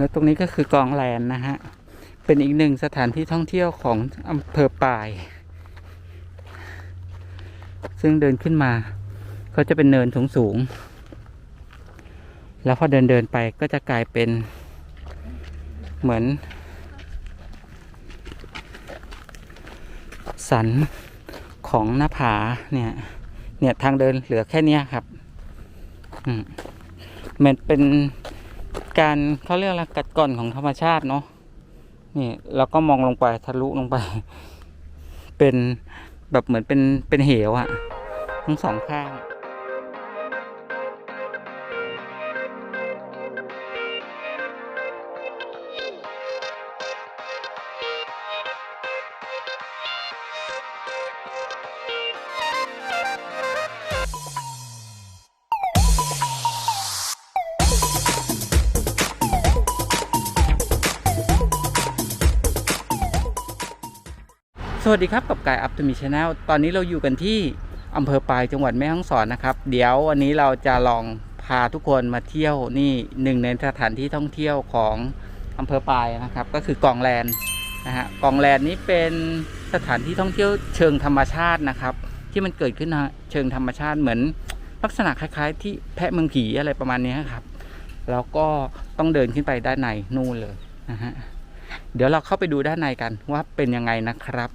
แล้วตรงนี้ก็คือกองแลนนะฮะ เป็นอีกหนึ่งสถานที่ท่องเที่ยวของอำเภอปาย ซึ่งเดินขึ้นมา ก็จะเป็นเนินสูงสูง แล้วพอเดินเดินไปก็จะกลายเป็นเหมือน สันของหน้าผาเนี่ย เนี่ยทางเดินเหลือแค่นี้ครับ อืมมันเป็น การเขาเรียกอะไรกัดก่อนของธรรมชาติเนาะนี่เราก็มองลงไปทะลุลงไป เป็นแบบเหมือนเป็นเป็นเหวอะทั้งสองข้าง วัสดีครับกับกายอัพทูมีชาแนลตอนนี้เราอยู่กันที่อำเภอปลายจังหวัดแม่ฮ่องสอนนะครับ เดี๋ยววันนี้เราจะลองพาทุกคนมาเที่ยวนี่หนึ่งในสถานที่ท่องเที่ยวของอำเภอปลายนะครับ ก็คือกองแลนนะฮะกองแลนนี้เป็นสถานที่ท่องเที่ยวเชิงธรรมชาตินะครับ ที่มันเกิดขึ้นเชิงธรรมชาติเหมือนลักษณะคล้ายๆ ที่แพะเมืองผีอะไรประมาณนี้ครับ แล้วก็ต้องเดินขึ้นไปด้านในนู่นเลยนะฮะเดี๋ยวเราเข้าไปดูด้านในกันว่าเป็นยังไงนะครับ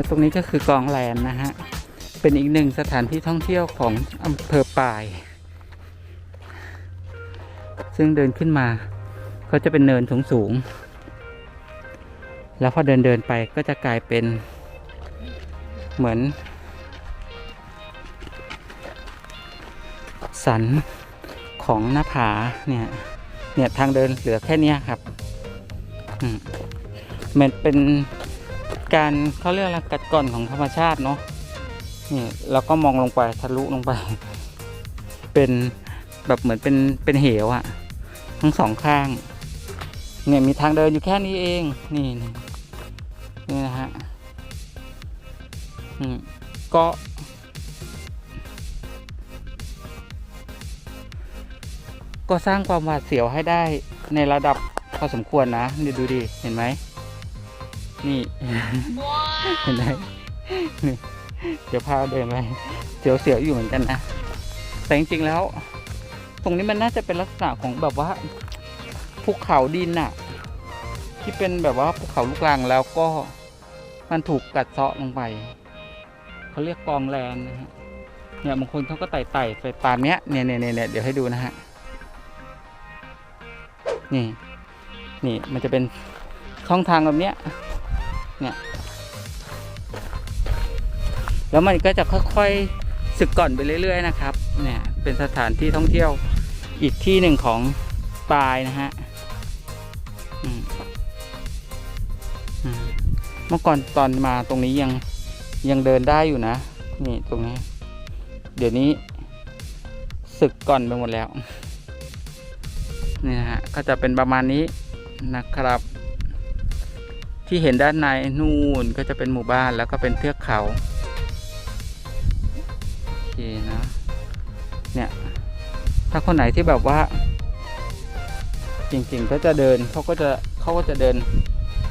แล้วตรงนี้ก็คือกองแลนนะฮะ เป็นอีกหนึ่งสถานที่ท่องเที่ยวของอำเภอปาย ซึ่งเดินขึ้นมา ก็จะเป็นเนินสูงสูง แล้วพอเดินเดินไปก็จะกลายเป็นเหมือน สันของหน้าผาเนี่ย เนี่ยทางเดินเหลือแค่นี้ครับอืมมันเป็น การเขาเรียกอะไรกัดก่อนของธรรมชาติเนาะนี่เราก็มองลงไปทะลุลงไป เป็นแบบเหมือนเป็นเป็นเหวอะทั้งสองข้าง เนี่ยมีทางเดินอยู่แค่นี้เองนี่นี่นี่นะฮะอืมก็ก็สร้างความหวาดเสียวให้ได้ในระดับพอสมควรนะนี่ดูดิ เห็นไหม นี่ เห็นไหมนี่เดี๋ยวพาเดินไปเสียวเสียวๆอยู่เหมือนกันนะ แต่จริงๆแล้ว ตรงนี้มันน่าจะเป็นลักษณะของแบบว่าภูเขาดินน่ะที่เป็นแบบว่าภูเขาลูกรังแล้วก็มันถูกกัดเซาะลงไปเขาเรียกกองแลนนะฮะเนี่ยบางคนเขาก็ไต่ไต่ๆไปตามเนี้ยเนี่ยเนี่ยเนี่ยเดี๋ยวให้ดูนะฮะนี่ นี่มันจะเป็นช่องทางแบบเนี้ย เนี่ย แล้วมันก็จะค่อยๆสึกก่อนไปเรื่อย ๆ นะครับ เนี่ย เป็นสถานที่ท่องเที่ยวอีกที่หนึ่งของปายนะฮะเมื่อก่อนตอนมาตรงนี้ยังยังเดินได้อยู่นะ นี่ตรงนี้ เดี๋ยวนี้สึกก่อนไปหมดแล้ว นี่นะฮะก็จะเป็นประมาณนี้นะครับ ที่เห็นด้านในนู่นก็จะเป็นหมู่บ้านแล้วก็เป็นเทือกเขาโอเคนะเนี่ย ถ้าคนไหนที่แบบว่าจริงๆก็จะเดินเขาก็จะเขาก็จะเดิน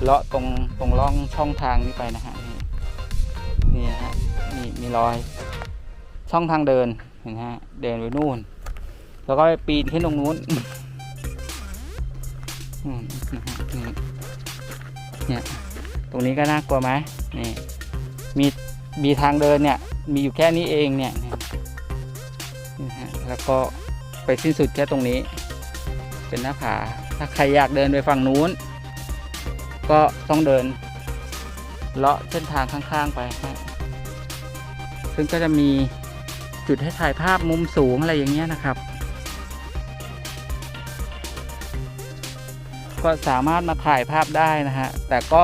เลาะตรงตรงร่องช่องทางนี้ไปนะฮะนี่นะฮะนี่มีรอย ช่องทางเดินเห็นฮะเดินไปนู่น แล้วก็ปีนขึ้นตรงนู้นอืมนะฮะอืม เนี่ย ตรงนี้ก็น่ากลัวไหมนี่มีมีทางเดินเนี่ย มีอยู่แค่นี้เองเนี่ยนะฮะแล้วก็ไปสิ้นสุดแค่ตรงนี้ เป็นหน้าผา ถ้าใครอยากเดินไปฝั่งนู้น ก็ต้องเดินเลาะเส้นทางข้างๆไป ซึ่งก็จะมีจุดให้ถ่ายภาพมุมสูงอะไรอย่างเงี้ยนะครับ ก็สามารถมาถ่ายภาพได้นะฮะ แต่ก็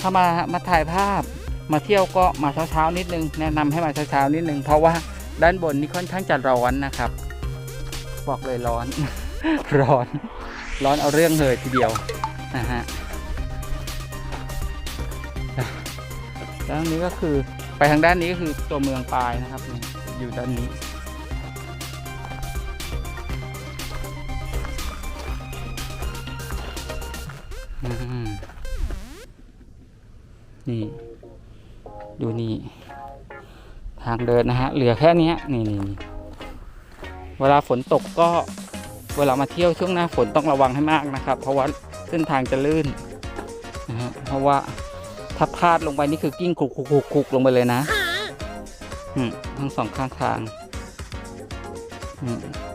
ถ้ามามาถ่ายภาพมาเที่ยวก็มาเช้าๆนิดนึง แนะนำให้มาเช้าๆนิดนึง เพราะว่าด้านบนนี่ค่อนข้างจะร้อนนะครับ บอกเลยร้อน ร้อน ร้อนเอาเรื่องเลยทีเดียวนะฮะแล้วนนี้ก็คือไปทางด้านนี้ก็คือตัวเมืองปายนะครับ อยู่ด้านนี้ ทางเดินนะฮะ เหลือแค่นี้นี่นี่เวลาฝนตกก็เวลามาเที่ยวช่วงหน้าฝนต้องระวังให้มากนะครับ เพราะว่าเส้นทางจะลื่นนะฮะเพราะว่าถ้าพลาดลงไปนี่คือกิ้งคุกคุกคุกลงไปเลยนะทั้งสองข้างทาง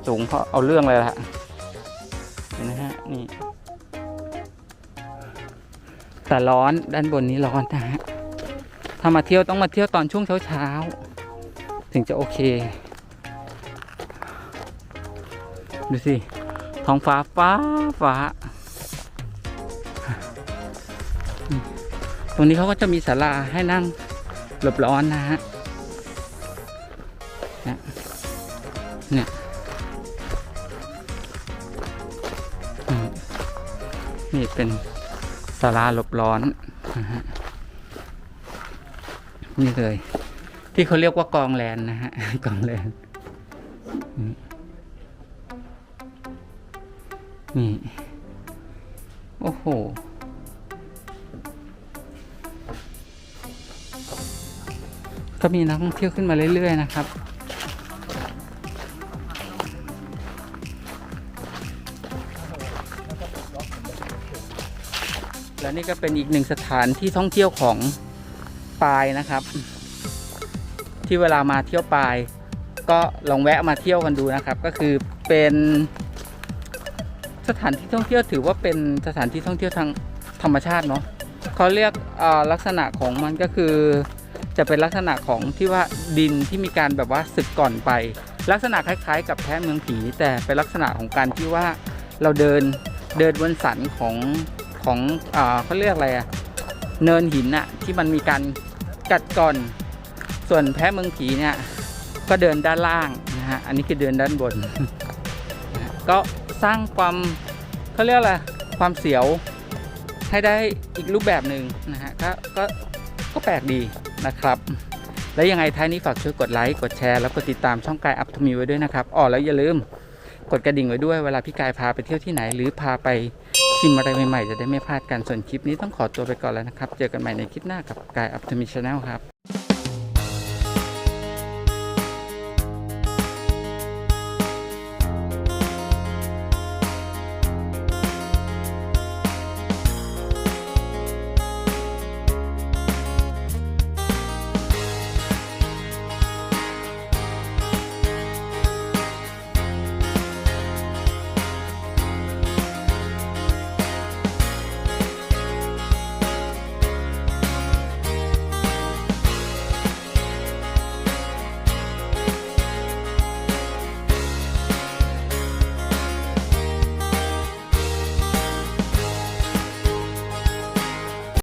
สูงเพราะเอาเรื่องเลยละเห็นนะฮะนี่แต่ร้อนด้านบนนี้ร้อนนะฮะถ้ามาเที่ยวต้องมาเที่ยวตอนช่วงเช้าๆ ถึงจะโอเค ดูสิ ท้องฟ้าฟ้าฟ้า ตรงนี้เขาก็จะมีศาลาให้นั่งหลบร้อนนะฮะเนี่ยเนี่ยนี่เป็นศาลาหลบร้อนนะฮะนี่เลย ที่เขาเรียกว่ากองแลนนะฮะ กองแลนนี่ โอ้โห ก็มีนักท่องเที่ยวขึ้นมาเรื่อยๆนะครับและนี่ก็เป็นอีกหนึ่งสถานที่ท่องเที่ยวของปายนะครับ ที่เวลามาเที่ยวปลาย ก็ลองแวะมาเที่ยวกันดูนะครับ ก็คือเป็นสถานที่ท่องเที่ยวถือว่าเป็นสถานที่ท่องเที่ยวทางธรรมชาติเนาะเขาเรียกลักษณะของมันก็คือ จะเป็นลักษณะของที่ว่าดินที่มีการแบบว่าสึกก่อนไป ลักษณะคล้ายๆ กับแท้เมืองผี แต่เป็นลักษณะของการที่ว่าเราเดินเดินบนสันของของอเขาเรียกอะไรอะเนินหินอะที่มันมีการกัดก่อน ส่วนแพ้เมืองผีเนี่ยก็เดินด้านล่างนะฮะอันนี้คือเดินด้านบน ก็สร้างความเขาเรียกอะไรความเสียวให้ได้อีกรูปแบบหนึ่งนะฮะก็ก็ก็แปลกดีนะครับ แล้วยังไงท้ายนี้ฝากช่วยกดไลค์กดแชร์แล้วกดติดตามช่องกายอัพทมีไว้ด้วยนะครับอ๋อแล้วอย่าลืมกดกระดิ่งไว้ด้วยเวลาพี่กายพาไปเที่ยวที่ไหน หรือพาไปชิมอะไรใหม่ๆ จะได้ไม่พลาดกันส่วนคลิปนี้ต้องขอตัวไปก่อนแล้วนะครับ เจอกันใหม่ในคลิปหน้ากับกายอัพทมีชาแนลครับ